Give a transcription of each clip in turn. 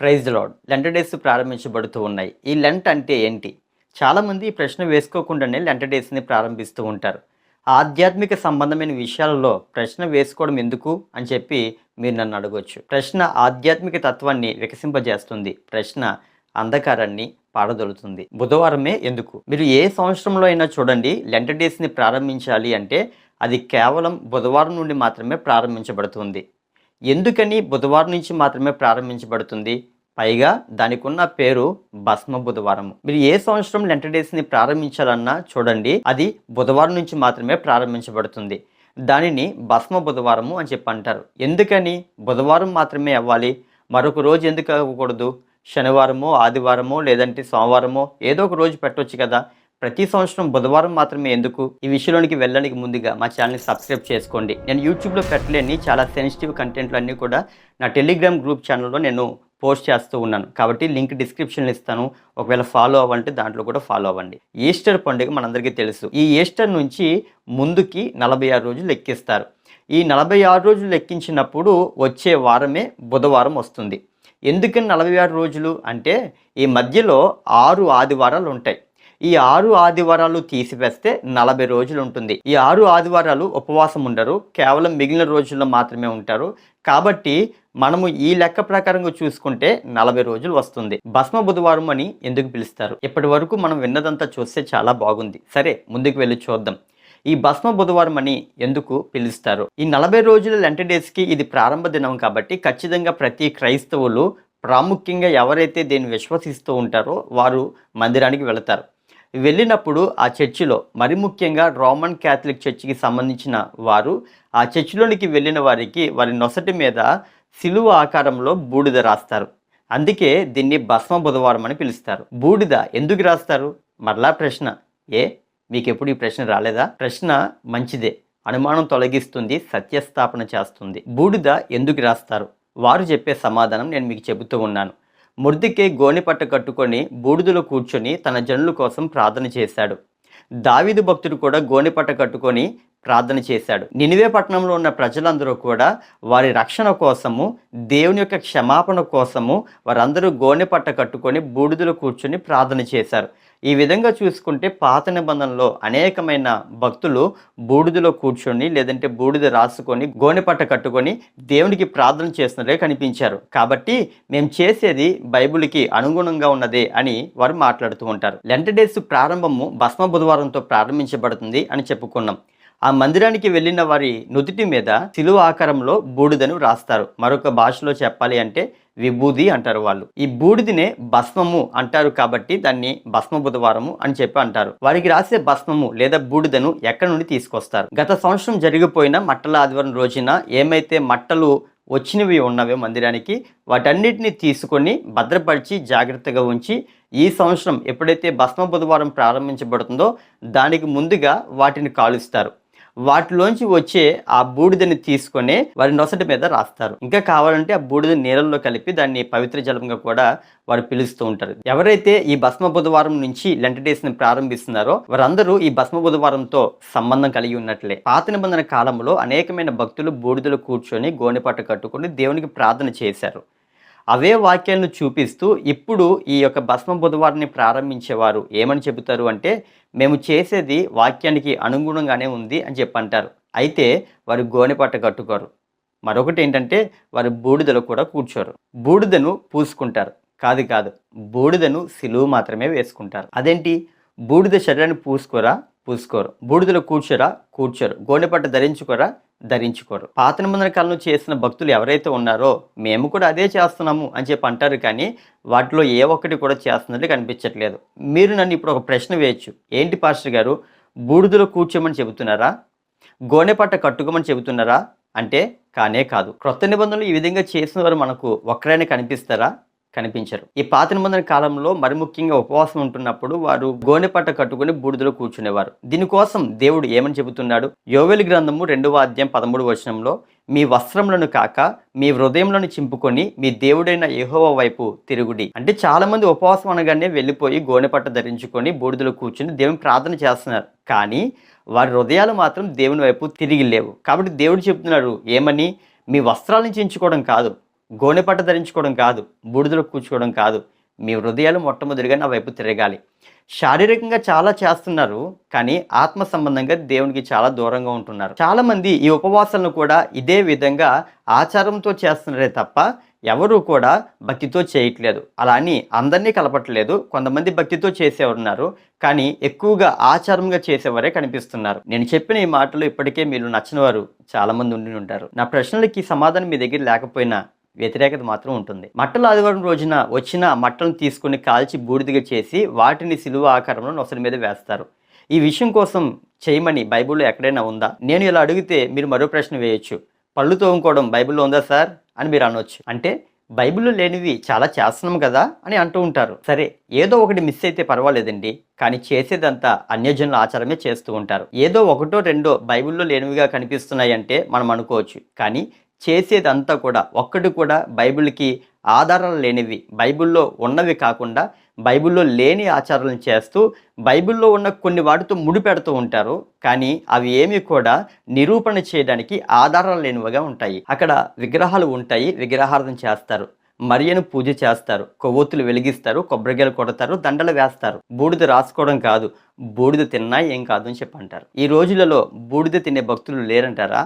Praise lord లెంట days ప్రారంభించబడుతూ ఉన్నాయి. ఈ లెంట్ అంటే ఏంటి? చాలామంది ఈ ప్రశ్న వేసుకోకుండానే లెంట డేస్ని ప్రారంభిస్తూ ఉంటారు. ఆధ్యాత్మిక సంబంధమైన విషయాలలో ప్రశ్న వేసుకోవడం ఎందుకు అని చెప్పి మీరు నన్ను అడగవచ్చు ప్రశ్న ఆధ్యాత్మిక తత్వాన్ని వికసింపజేస్తుంది. ప్రశ్న అంధకారాన్ని పాడదొలుతుంది బుధవారమే ఎందుకు? మీరు ఏ సంవత్సరంలో అయినా చూడండి లెంట డేస్ని ప్రారంభించాలి అంటే అది కేవలం బుధవారం నుండి మాత్రమే ప్రారంభించబడుతుంది. ఎందుకని బుధవారం నుంచి మాత్రమే ప్రారంభించబడుతుంది? పైగా దానికి ఉన్న పేరు భస్మ బుధవారం మీరు ఏ సంవత్సరం లెంట డేస్ని ప్రారంభించాలన్నా చూడండి అది బుధవారం నుంచి మాత్రమే ప్రారంభించబడుతుంది. దానిని భస్మ బుధవారము అని చెప్పి అంటారు. ఎందుకని? బుధవారం మాత్రమే అవ్వాలి. మరొక రోజు ఎందుకు అవ్వకూడదు? శనివారమో ఆదివారమో లేదంటే సోమవారమో ఏదో ఒక రోజు పెట్టవచ్చు కదా. ప్రతి సంవత్సరం బుధవారం మాత్రమే ఎందుకు? ఈ విషయంలోనికి వెళ్ళడానికి ముందుగా మా ఛానల్ని సబ్స్క్రైబ్ చేసుకోండి. నేను యూట్యూబ్లో పెట్టలేని చాలా సెన్సిటివ్ కంటెంట్లు అన్నీ కూడా నా టెలిగ్రామ్ గ్రూప్ ఛానల్లో నేను పోస్ట్ చేస్తూ ఉన్నాను. కాబట్టి లింక్ డిస్క్రిప్షన్లో ఇస్తాను. ఒకవేళ ఫాలో అవ్వాలంటే దాంట్లో కూడా ఫాలో అవ్వండి. ఈస్టర్ పండుగ మనందరికీ తెలుసు. ఈ ఈస్టర్ నుంచి ముందుకి నలభై ఆరు రోజులు లెక్కిస్తారు ఈ నలభై ఆరు రోజులు లెక్కించినప్పుడు వచ్చే వారమే బుధవారం వస్తుంది. ఎందుకని నలభై ఆరు రోజులు? అంటే ఈ మధ్యలో ఆరు ఆదివారాలు ఉంటాయి. ఈ ఆరు ఆదివారాలు తీసివేస్తే నలభై రోజులు ఉంటుంది. ఈ ఆరు ఆదివారాలు ఉపవాసం ఉండరు. కేవలం మిగిలిన రోజుల్లో మాత్రమే ఉంటారు. కాబట్టి మనము ఈ లెక్క ప్రకారంగా చూసుకుంటే నలభై రోజులు వస్తుంది. భస్మ బుధవారం అని ఎందుకు పిలుస్తారు? ఇప్పటి వరకు మనం విన్నదంతా చూస్తే చాలా బాగుంది. సరే ముందుకు వెళ్ళి చూద్దాం. ఈ భస్మ బుధవారం అని ఎందుకు పిలుస్తారు? ఈ నలభై రోజుల లెంట డేస్కి ఇది ప్రారంభ దినం కాబట్టి ఖచ్చితంగా ప్రతి క్రైస్తవులు ప్రాముఖ్యంగా ఎవరైతే దీన్ని విశ్వసిస్తూ ఉంటారో వారు మందిరానికి వెళతారు. వెళ్ళినప్పుడు ఆ చర్చిలో మరి ముఖ్యంగా రోమన్ క్యాథలిక్ చర్చికి సంబంధించిన వారు ఆ చర్చిలోనికి వెళ్ళిన వారికి వారి నొసటి మీద సిలువ ఆకారంలో బూడిద రాస్తారు. అందుకే దీన్ని భస్మ బుధవారం అని పిలుస్తారు. బూడిద ఎందుకు రాస్తారు? మరలా ప్రశ్న. ఏ? మీకు ఎప్పుడు ఈ ప్రశ్న రాలేదా? ప్రశ్న మంచిదే. అనుమానం తొలగిస్తుంది సత్యస్థాపన చేస్తుంది. బూడిద ఎందుకు రాస్తారు? వారు చెప్పే సమాధానం నేను మీకు చెబుతూ ఉన్నాను. ముర్దికే గోనెపట్ట కట్టుకొని బూడిదలో కూర్చొని తన జనుల కోసం ప్రార్థన చేశాడు. దావీదు భక్తుడు కూడా గోనెపట్ట కట్టుకొని ప్రార్థన చేశాడు. నినివే పట్టణంలో ఉన్న ప్రజలందరూ కూడా వారి రక్షణ కోసము దేవుని యొక్క క్షమాపణ కోసము వారందరూ గోనెపట్ట కట్టుకొని బూడిదలో కూర్చొని ప్రార్థన చేశారు. ఈ విధంగా చూసుకుంటే పాత నిబంధనలో అనేకమైన భక్తులు బూడిదలో కూర్చొని లేదంటే బూడిద రాసుకొని గోనెపట్ట కట్టుకొని దేవునికి ప్రార్థన చేస్తున్నట్టే కనిపించారు. కాబట్టి మేము చేసేది బైబిల్కి అనుగుణంగా ఉన్నదే అని వారు మాట్లాడుతూ ఉంటారు. లెంట డేస్ ప్రారంభము భస్మ బుధవారంతో ప్రారంభించబడుతుంది అని చెప్పుకున్నాం. ఆ మందిరానికి వెళ్ళిన వారి నుదుటి మీద సిలువ ఆకారంలో బూడిదను రాస్తారు. మరొక భాషలో చెప్పాలి అంటే విభూది అంటారు వాళ్ళు. ఈ బూడిదినే భస్మము అంటారు కాబట్టి దాన్ని భస్మ బుధవారము అని చెప్పి అంటారు. వారికి రాసే భస్మము లేదా బూడిదను ఎక్కడి నుండి తీసుకొస్తారు? గత సంవత్సరం జరిగిపోయిన మట్టల ఆదివారం రోజున ఏమైతే మట్టలు వచ్చినవి ఉన్నవే మందిరానికి వాటన్నిటిని తీసుకొని భద్రపరిచి జాగ్రత్తగా ఉంచి ఈ సంవత్సరం ఎప్పుడైతే భస్మ బుధవారం ప్రారంభించబడుతుందో దానికి ముందుగా వాటిని కాలుస్తారు. వాటిలోంచి వచ్చే ఆ బూడిదని తీసుకొని వారి నొసటి మీద రాస్తారు. ఇంకా కావాలంటే ఆ బూడిద నీళ్ళల్లో కలిపి దాన్ని పవిత్ర జలంగా కూడా వారు పిలుస్తూ ఉంటారు. ఎవరైతే ఈ భస్మ బుధవారం నుంచి లెంట డేస్ని ప్రారంభిస్తున్నారో వారందరూ ఈ భస్మ బుధవారంతో సంబంధం కలిగి ఉన్నట్లే. పాత నిబంధన కాలంలో అనేకమైన భక్తులు బూడిదలు కూర్చొని గోనెపట్ట కట్టుకొని దేవునికి ప్రార్థన చేశారు. అవే వాక్యాలను చూపిస్తూ ఇప్పుడు ఈ యొక్క భస్మ బుధవారాన్ని ప్రారంభించేవారు. ఏమని చెబుతారు అంటే మేము చేసేది వాక్యానికి అనుగుణంగానే ఉంది అని చెప్పంటారు. అయితే వారు గోనెపట్ట కట్టుకోరు. మరొకటి ఏంటంటే వారు బూడిదలో కూడా కూర్చోరు. బూడిదను పూసుకుంటారు. కాదు కాదు బూడిదను సిలువు మాత్రమే వేసుకుంటారు. అదేంటి? బూడిద శరీరాన్ని పూసుకోరా? పూసుకోరు. బూడిదలో కూర్చోరా? కూర్చోరు. గోనెపట్ట ధరించుకోరా? ధరించుకోరు. పాత నిబంధన కాలంలో చేసిన భక్తులు ఎవరైతే ఉన్నారో మేము కూడా అదే చేస్తున్నాము అని చెప్పి అంటారు కానీ వాటిలో ఏ ఒక్కటి కూడా చేస్తున్నట్టు కనిపించట్లేదు. మీరు నన్ను ఇప్పుడు ఒక ప్రశ్న వేయచ్చు. ఏంటి పాస్టర్ గారు? బూడిదలో కూర్చోమని చెబుతున్నారా? గోనెపట్ట కట్టుకోమని చెబుతున్నారా? అంటే కానే కాదు. క్రొత్త నిబంధనలు ఈ విధంగా చేసిన వారు మనకు ఒక్కరైనా కనిపిస్తారా? కనిపించరు. ఈ పాత నిబంధన కాలంలో మరి ముఖ్యంగా ఉపవాసం ఉంటున్నప్పుడు వారు గోనెపట్ట కట్టుకుని బూడిదలో కూర్చునేవారు. దీనికోసం దేవుడు ఏమని చెబుతున్నాడు? యోవెలి గ్రంథము రెండవ అధ్యాయం పదమూడు వచనంలో మీ వస్త్రములను కాక మీ హృదయంలోని చింపుకొని మీ దేవుడైన యహోవ వైపు తిరుగుడి. అంటే చాలా మంది ఉపవాసం అనగానే వెళ్ళిపోయి గోనెపట్ట ధరించుకొని బూడిదలో కూర్చుని దేవుని ప్రార్థన చేస్తున్నారు. కానీ వారి హృదయాలు మాత్రం దేవుని వైపు తిరిగి లేవు. కాబట్టి దేవుడు చెప్తున్నారు ఏమని? మీ వస్త్రాలను చించుకోవడం కాదు. గోనెపట్ట ధరించుకోవడం కాదు బూడిదలో కూర్చోవడం కాదు. మీ హృదయాలు మొట్టమొదటిగా నా వైపు తిరగాలి. శారీరకంగా చాలా చేస్తున్నారు కానీ ఆత్మ సంబంధంగా దేవునికి చాలా దూరంగా ఉంటున్నారు. చాలామంది ఈ ఉపవాసాలను కూడా ఇదే విధంగా ఆచారంతో చేస్తున్నారే తప్ప ఎవరు కూడా భక్తితో చేయట్లేదు. అలా అని అందరినీ కలపట్లేదు. కొంతమంది భక్తితో చేసేవారున్నారు కానీ ఎక్కువగా ఆచారంగా చేసేవారే కనిపిస్తున్నారు. నేను చెప్పిన ఈ మాటలు ఇప్పటికే మీరు నచ్చిన వారు ఉండి ఉంటారు. నా ప్రశ్నలకి సమాధానం మీ దగ్గర లేకపోయినా వ్యతిరేకత మాత్రం ఉంటుంది. మట్టల ఆదివారం రోజున వచ్చిన మట్టలను తీసుకుని కాల్చి బూడిదిగా చేసి వాటిని సిలువ ఆకారంలో నొసలి మీద వేస్తారు. ఈ విషయం కోసం చేయమని బైబిల్లో ఎక్కడైనా ఉందా? నేను ఇలా అడిగితే మీరు మరో ప్రశ్న వేయొచ్చు. పళ్ళు తోముకోవడం బైబిల్లో ఉందా సార్? అని మీరు అనొచ్చు. అంటే బైబిల్లో లేనివి చాలా చేస్తున్నాం కదా అని అంటూ ఉంటారు. సరే ఏదో ఒకటి మిస్ అయితే పర్వాలేదండి. కానీ చేసేదంతా అన్యజనుల ఆచారమే చేస్తూ ఉంటారు. ఏదో ఒకటో రెండో బైబిల్లో లేనివిగా కనిపిస్తున్నాయి అంటే మనం అనుకోవచ్చు. కానీ చేసేదంతా కూడా ఒక్కటి కూడా బైబిల్కి ఆధారాలు లేనివి బైబిల్లో ఉన్నవి కాకుండా బైబిల్లో లేని ఆచారాలను చేస్తూ బైబిల్లో ఉన్న కొన్ని వాటితో ముడిపెడుతూ ఉంటారు. కానీ అవి ఏమి కూడా నిరూపణ చేయడానికి ఆధారాలు లేనివిగా ఉంటాయి. అక్కడ విగ్రహాలు ఉంటాయి విగ్రహార్థం చేస్తారు. మరియను పూజ చేస్తారు. కొవ్వొత్తులు వెలిగిస్తారు కొబ్బరికాయలు కొడతారు దండలు వేస్తారు. బూడిద రాసుకోవడం కాదు. బూడిద తిన్నా ఏం కాదు అని చెప్పి అంటారు. ఈ రోజులలో బూడిద తినే భక్తులు లేరంటారా?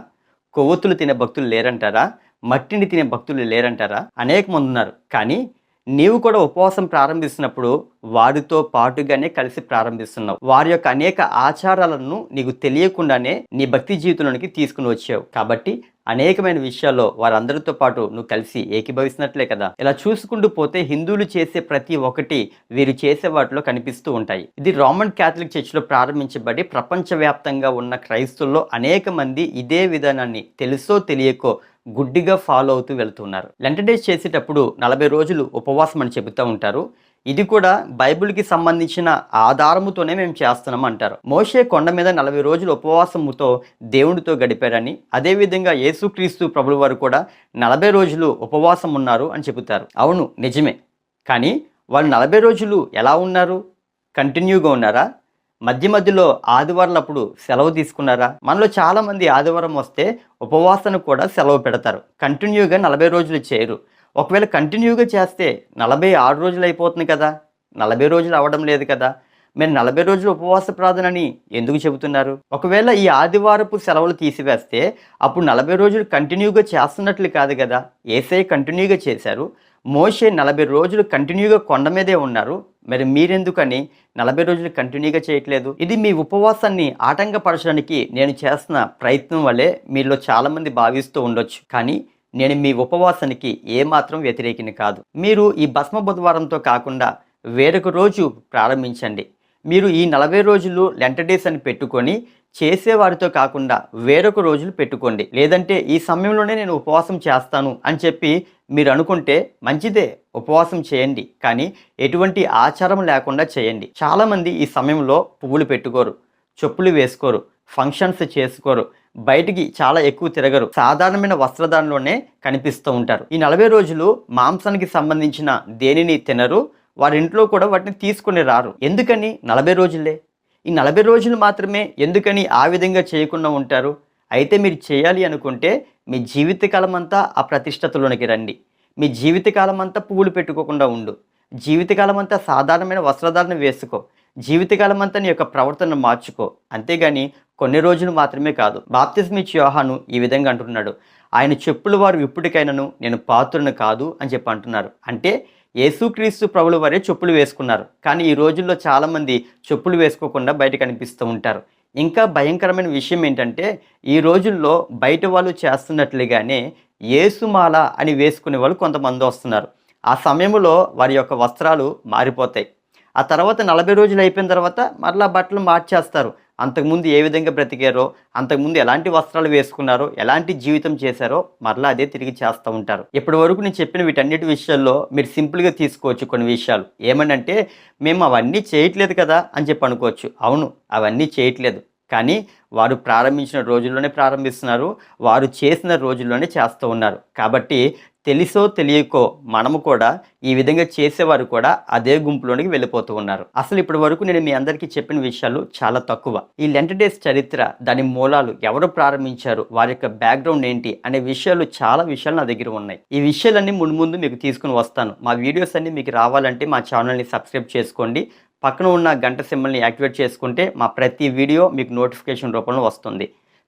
కొవ్వొత్తులు తినే భక్తులు లేరంటారా? మట్టిని తినే భక్తులు లేరంటారా? అనేక మంది ఉన్నారు. కానీ నీవు కూడా ఉపవాసం ప్రారంభిస్తున్నప్పుడు వారితో పాటుగానే కలిసి ప్రారంభిస్తున్నావు. వారి యొక్క అనేక ఆచారాలను నీకు తెలియకుండానే నీ భక్తి జీవితంలోనికి తీసుకుని వచ్చావు. కాబట్టి అనేకమైన విషయాల్లో వారందరితో పాటు నువ్వు కలిసి ఏకీభవిస్తున్నట్లే కదా. ఇలా చూసుకుంటూ పోతే హిందువులు చేసే ప్రతి ఒక్కటి వీరు చేసే వాటిలో కనిపిస్తూ ఉంటాయి. ఇది రోమన్ క్యాథలిక్ చర్చిలో ప్రారంభించబడి ప్రపంచవ్యాప్తంగా ఉన్న క్రైస్తవుల్లో అనేక మంది ఇదే విధానాన్ని తెలుసో తెలియకో గుడ్డిగా ఫాలో అవుతూ వెళ్తున్నారు. లెంట డేస్ చేసేటప్పుడు నలభై రోజులు ఉపవాసం అని చెబుతూ ఉంటారు. ఇది కూడా బైబిల్కి సంబంధించిన ఆధారముతోనే మేము చేస్తున్నాం అంటారు మోషే కొండ మీద నలభై రోజులు ఉపవాసముతో దేవుడితో గడిపారని అదేవిధంగా యేసుక్రీస్తు ప్రభుల వారు కూడా నలభై రోజులు ఉపవాసం ఉన్నారు అని చెబుతారు. అవును నిజమే. కానీ వాళ్ళు నలభై రోజులు ఎలా ఉన్నారు? కంటిన్యూగా ఉన్నారా? మధ్య మధ్యలో ఆదివారాలప్పుడు సెలవు తీసుకున్నారా? మనలో చాలామంది ఆదివారం వస్తే ఉపవాసను కూడా సెలవు పెడతారు. కంటిన్యూగా నలభై రోజులు చేయరు. ఒకవేళ కంటిన్యూగా చేస్తే నలభై ఆరు రోజులు అయిపోతుంది కదా. నలభై రోజులు అవ్వడం లేదు కదా. మీరు నలభై రోజులు ఉపవాస ప్రార్థనని ఎందుకు చెబుతున్నారు? ఒకవేళ ఈ ఆదివారపు సెలవులు తీసివేస్తే అప్పుడు నలభై రోజులు కంటిన్యూగా చేస్తున్నట్లు కాదు కదా. ఏసై కంటిన్యూగా చేశారు. మోషే నలభై రోజులు కంటిన్యూగా కొండ మీదే ఉన్నారు. మరి మీరెందుకని నలభై రోజులు కంటిన్యూగా చేయట్లేదు? ఇది మీ ఉపవాసాన్ని ఆటంకపరచడానికి నేను చేస్తున్న ప్రయత్నం వల్లే మీలో చాలామంది భావిస్తూ ఉండొచ్చు. కానీ నేను మీ ఉపవాసానికి ఏమాత్రం వ్యతిరేకిని కాదు. మీరు ఈ భస్మ బుధవారంతో కాకుండా వేరొక రోజు ప్రారంభించండి. మీరు ఈ నలభై రోజులు లెంట డేస్ అని పెట్టుకొని చేసేవారితో కాకుండా వేరొక రోజులు పెట్టుకోండి. లేదంటే ఈ సమయంలోనే నేను ఉపవాసం చేస్తాను అని చెప్పి మీరు అనుకుంటే మంచిదే ఉపవాసం చేయండి. కానీ ఎటువంటి ఆచారం లేకుండా చేయండి. చాలామంది ఈ సమయంలో పువ్వులు పెట్టుకోరు చెప్పులు వేసుకోరు ఫంక్షన్స్ చేసుకోరు బయటికి చాలా ఎక్కువ తిరగరు. సాధారణమైన వస్త్రధారణలోనే కనిపిస్తూ ఉంటారు. ఈ నలభై రోజులు మాంసానికి సంబంధించిన దేనిని తినరు వారి ఇంట్లో కూడా వాటిని తీసుకొని రారు. ఎందుకని? నలభై రోజులే. ఈ నలభై రోజులు మాత్రమే ఎందుకని ఆ విధంగా చేయకుండా ఉంటారు? అయితే మీరు చేయాలి అనుకుంటే మీ జీవితకాలం అంతా ఆ ప్రతిష్టతలోనికి రండి. మీ జీవితకాలం అంతా పువ్వులు పెట్టుకోకుండా ఉండు. జీవితకాలం అంతా సాధారణమైన వస్త్రధారణ వేసుకో. జీవితకాలం అంతా నీ యొక్క ప్రవర్తనను మార్చుకో. అంతేగాని కొన్ని రోజులు మాత్రమే కాదు. బాప్తిస్మిచ్ యోహాను ఈ విధంగా అంటున్నాడు. ఆయన చెప్పుల వారు ఇప్పటికైనాను నేను పాత్రను కాదు అని చెప్పి అంటున్నారు. అంటే యేసుక్రీస్తు ప్రభుల వారే చెప్పులు వేసుకున్నారు. కానీ ఈ రోజుల్లో చాలామంది చెప్పులు వేసుకోకుండా బయట కనిపిస్తూ ఉంటారు. ఇంకా భయంకరమైన విషయం ఏంటంటే ఈ రోజుల్లో బయట వాళ్ళు చేస్తున్నట్లుగానే ఏసుమాల అని వేసుకునే వాళ్ళు కొంతమంది వస్తున్నారు. ఆ సమయంలో వారి యొక్క వస్త్రాలు మారిపోతాయి. ఆ తర్వాత నలభై రోజులు అయిపోయిన తర్వాత మరలా బట్టలు మార్చేస్తారు. అంతకుముందు ఏ విధంగా బ్రతికారో అంతకుముందు ఎలాంటి వస్త్రాలు వేసుకున్నారో ఎలాంటి జీవితం చేశారో మరలా అదే తిరిగి చేస్తూ ఉంటారు. ఇప్పటి వరకు నేను చెప్పిన వీటన్నిటి విషయాల్లో మీరు సింపుల్గా తీసుకోవచ్చు కొన్ని విషయాలు. ఏమనంటే మేము అవన్నీ చేయట్లేదు కదా అని చెప్పి అనుకోవచ్చు. అవును అవన్నీ చేయట్లేదు. కానీ వారు ప్రారంభించిన రోజుల్లోనే ప్రారంభిస్తున్నారు. వారు చేసిన రోజుల్లోనే చేస్తూ ఉన్నారు. కాబట్టి తెలిసో తెలియకో మనము కూడా ఈ విధంగా చేసేవారు కూడా అదే గుంపులోనికి వెళ్ళిపోతూ ఉన్నారు. అసలు ఇప్పటి వరకు నేను మీ అందరికీ చెప్పిన విషయాలు చాలా తక్కువ. ఈ లెంట డేస్ చరిత్ర దాని మూలాలు ఎవరు ప్రారంభించారు వారి యొక్క బ్యాక్గ్రౌండ్ ఏంటి అనే విషయాలు చాలా విషయాలు నా దగ్గర ఉన్నాయి. ఈ విషయాలన్నీ ముందు ముందు మీకు తీసుకుని వస్తాను. మా వీడియోస్ అన్ని మీకు రావాలంటే మా ఛానల్ని సబ్స్క్రైబ్ చేసుకోండి. పక్కన ఉన్న గంట సింబల్ని యాక్టివేట్ చేసుకుంటే మా ప్రతి వీడియో మీకు నోటిఫికేషన్ రూపంలో వస్తుంది.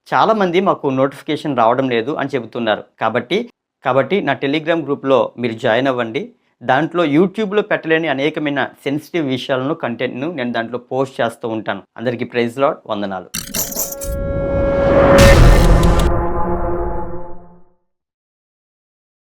చాలామంది మాకు నోటిఫికేషన్ రావడం లేదు అని చెబుతున్నారు. కాబట్టి కాబట్టి నా టెలిగ్రామ్ గ్రూప్లో మీరు జాయిన్ అవ్వండి. దాంట్లో యూట్యూబ్లో పెట్టలేని అనేకమైన సెన్సిటివ్ విషయాలను కంటెంట్ను నేను దాంట్లో పోస్ట్ చేస్తూ ఉంటాను. అందరికీ ప్రైజ్ లాడ్. వందనాలు.